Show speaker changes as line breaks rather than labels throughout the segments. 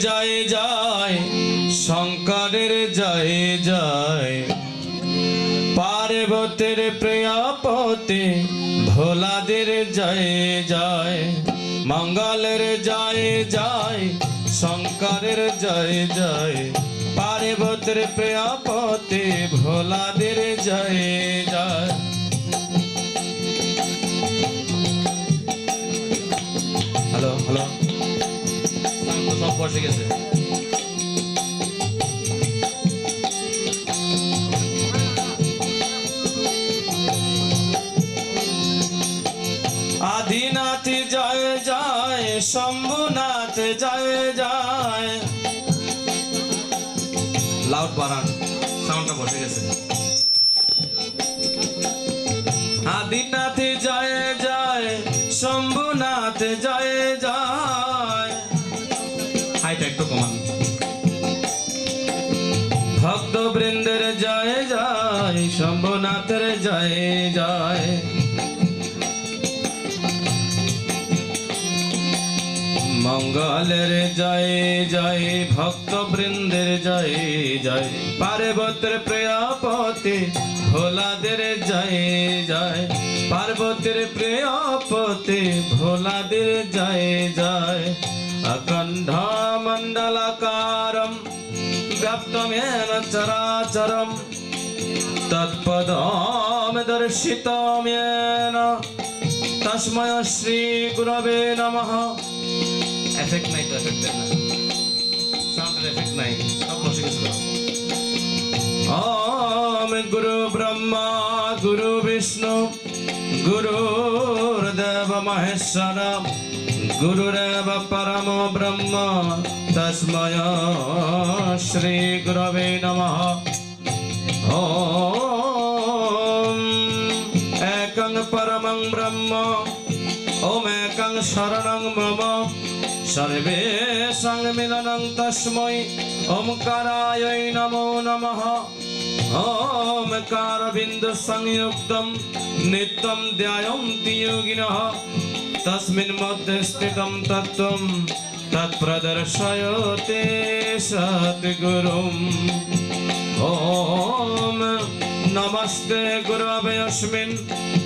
জয় জয়, শঙ্করের জয় জয়। পার্বতের প্রিয়পতি, ভোলাদের জয় জয়। মঙ্গলের জয় জয়, শঙ্করের জয় জয়। পার্বতের প্রিয়পতি, ভোলাদের জয় জয়। বসে গেছে। আদিনাথ জয় জয়, শম্ভুনাথ জয় জয়। লাউড বাড়ান সাউন্ডটা বসে গেছে। আদিনাথ জয় জয়, শম্ভুনাথ জয় হাইটা একটু কমান ভক্ত বৃন্দের জয় জয়, শম্ভুনাথের জয় জয়। মঙ্গলের জয় জয় ভক্ত বৃন্দের জয় জয়। পার্বতের প্রিয়পতি, ভোলাদের জয় জয়। পার্বতীর প্রিয়পতি, ভোলাদের জয় জয়। মণ্ডলাকারম ব্যাপ্তমেন চরাচরম তৎপদম দর্শিতমেন তস্ময় শ্রী গুরবে নমঃ এফেক্ট নাই তো এফেক্ট দেন না সাউন্ডের এফেক্ট নাই সব বসে গেছিল ওম গুরু ব্রহ্মা গুরু বিষ্ণু গুরুর্দেব মহেশ্বর গুরুরেব পরম ব্রহ্ম তস্ময় শ্রী গুরবে নমঃ ওম একং পরমং ব্রহ্ম ওম একং শরণং মম সর্বেষাং মিলনং তস্मै ওমকারায় নমো নমঃ ওমকার বিন্দু তস্মিन् মধ্যে স্থিতম তত্ত্বম তৎপ্রদর্শয়তে সদ্গুরুম ওম নমস্তে গুরবে অস্মিन्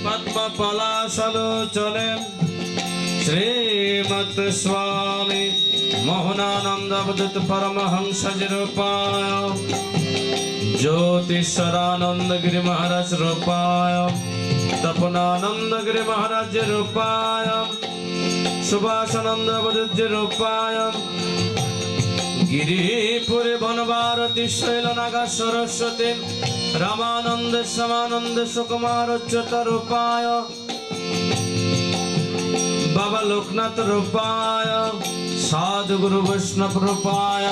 পদ্মপলাশলোচনে শ্রীমৎ স্বামী মোহনানন্দ অবধূত পরমহংস রূপায় জ্যোতিষরানন্দ গিরি মহারাজ রূপায় তপনানন্দ গিরি মহারাজ রূপায়। সুভাষানন্দ অবধূত রূপায় গিরিপুরে বনভারতী শৈল নাগা সরস্বতী রামানন্দ সমানন্দ সুকুমার উচ্চত রূপায়। বাবা লোকনাথ রূপায়, সাধুগুরু বৈষ্ণব রূপায়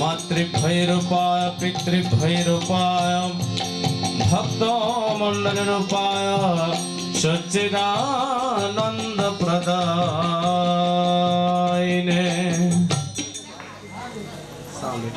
মাতৃভৈ রূপায় পিতৃভৈ রূপায়। ભક્તો મંડળ રૂપાય સચ્ચિદાનંદ પ્રદાયને સામે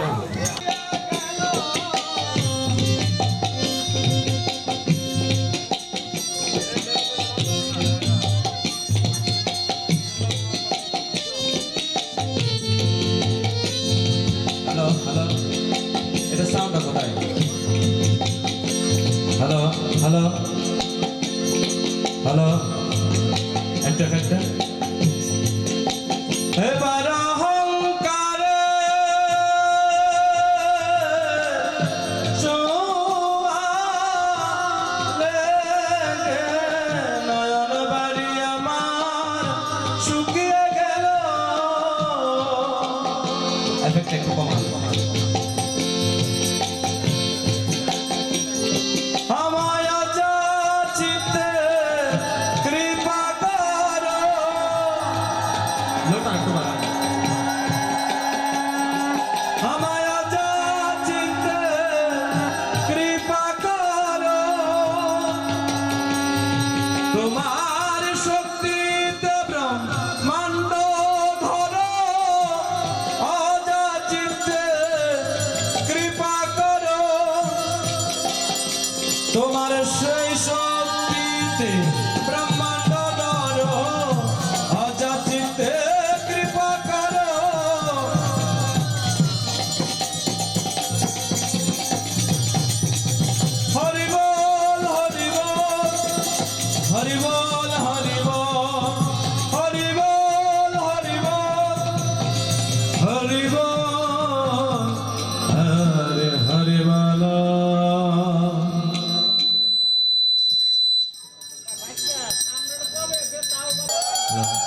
Acho que Salamat.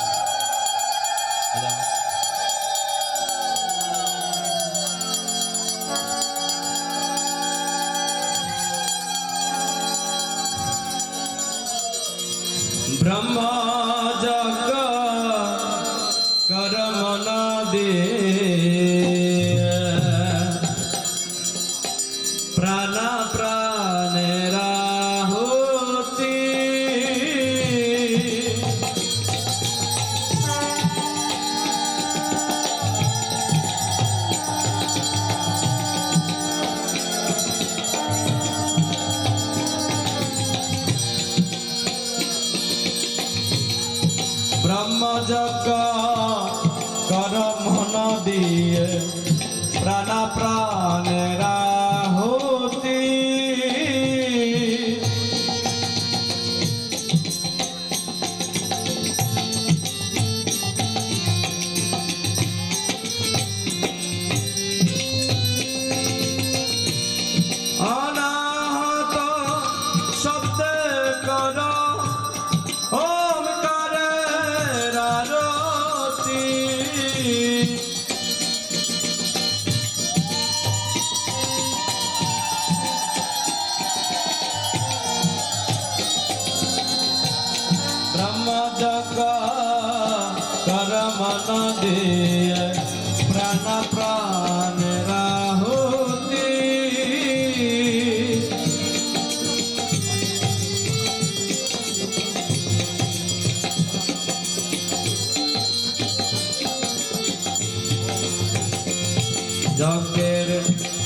যকের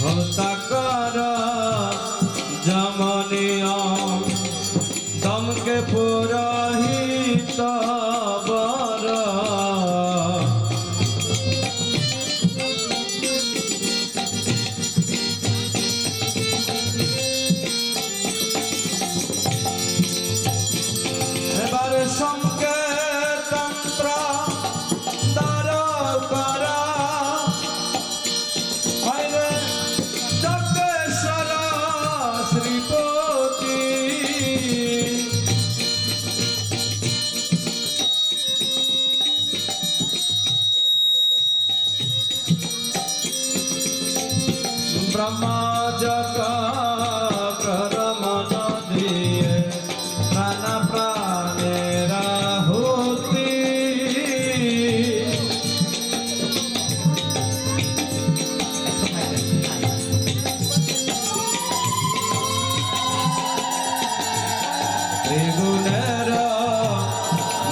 হতা কর জমনীয় তমকে পুর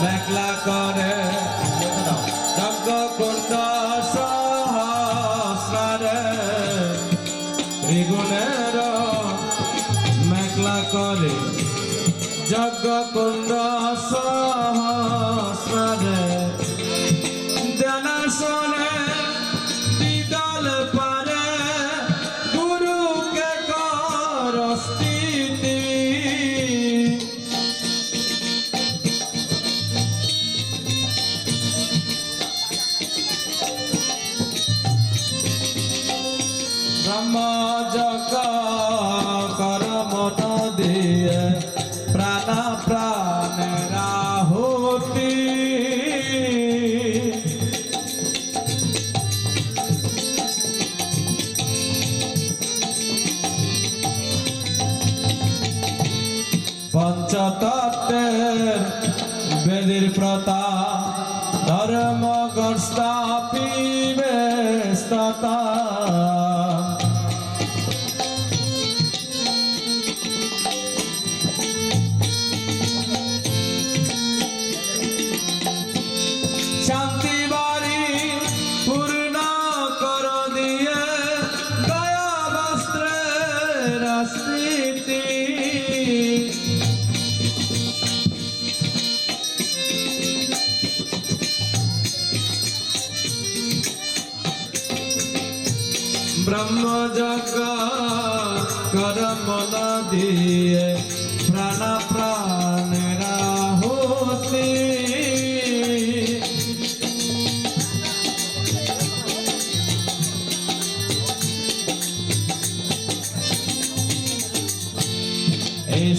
Back Mac Lacan.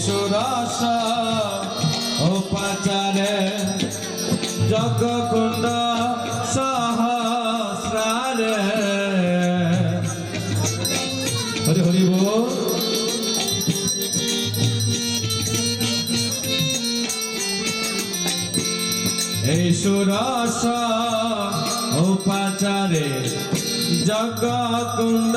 শিশুরস উপাচারে জগকুণ্ড সহস্রারে। Hari Hari বল। এই সুরস উপাচারে জগকুণ্ড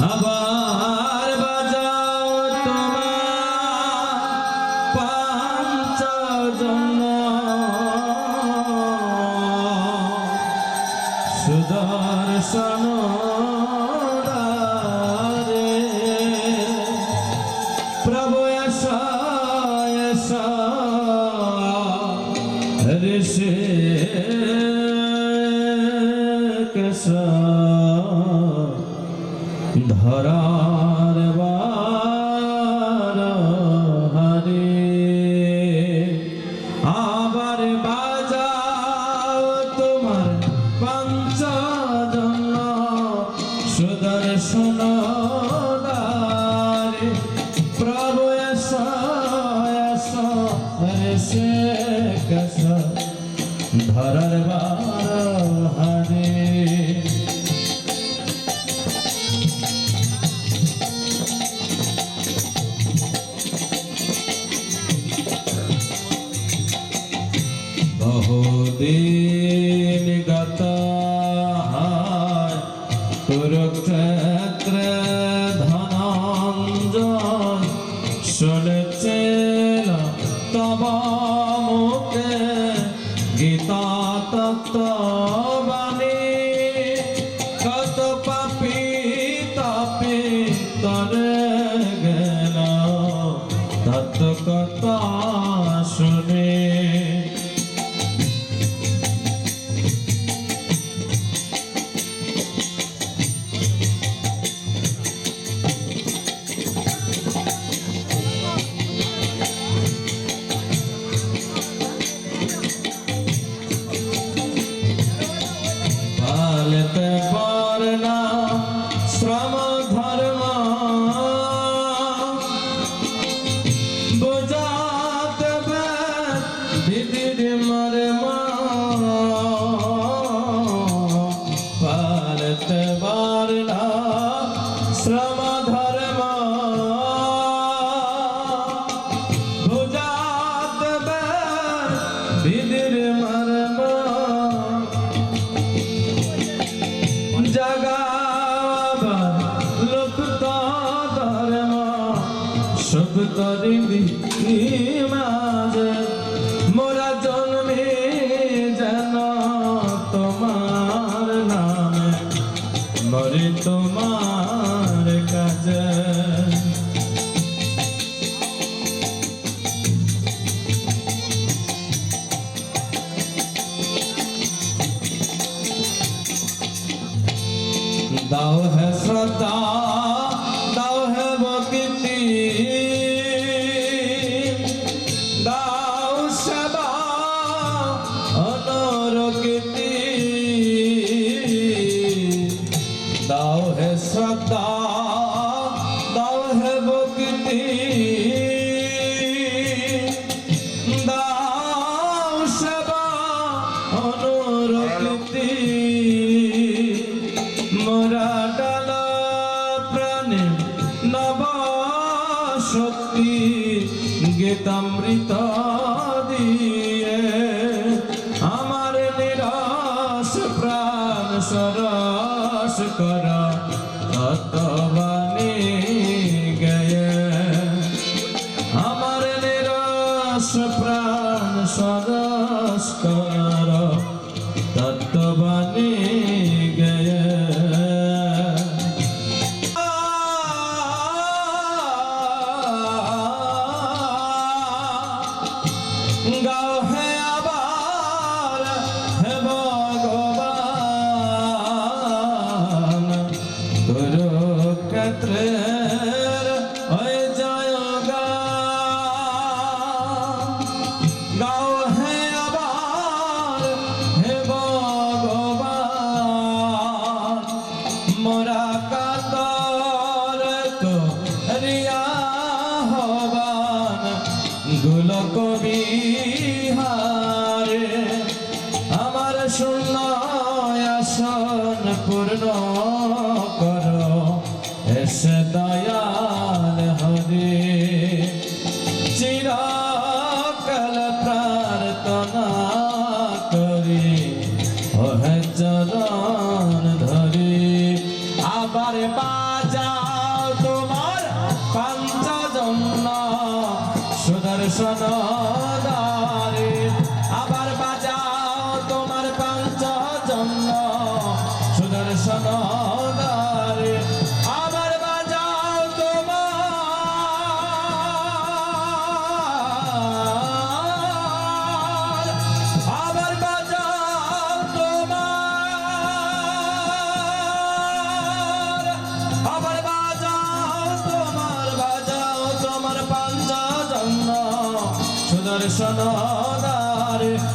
Abba শহীদের মারবা জাগাবার লোক তো ধর্ম। সব তরিম आओ है श्रद्धा গীতামৃত প্রভয়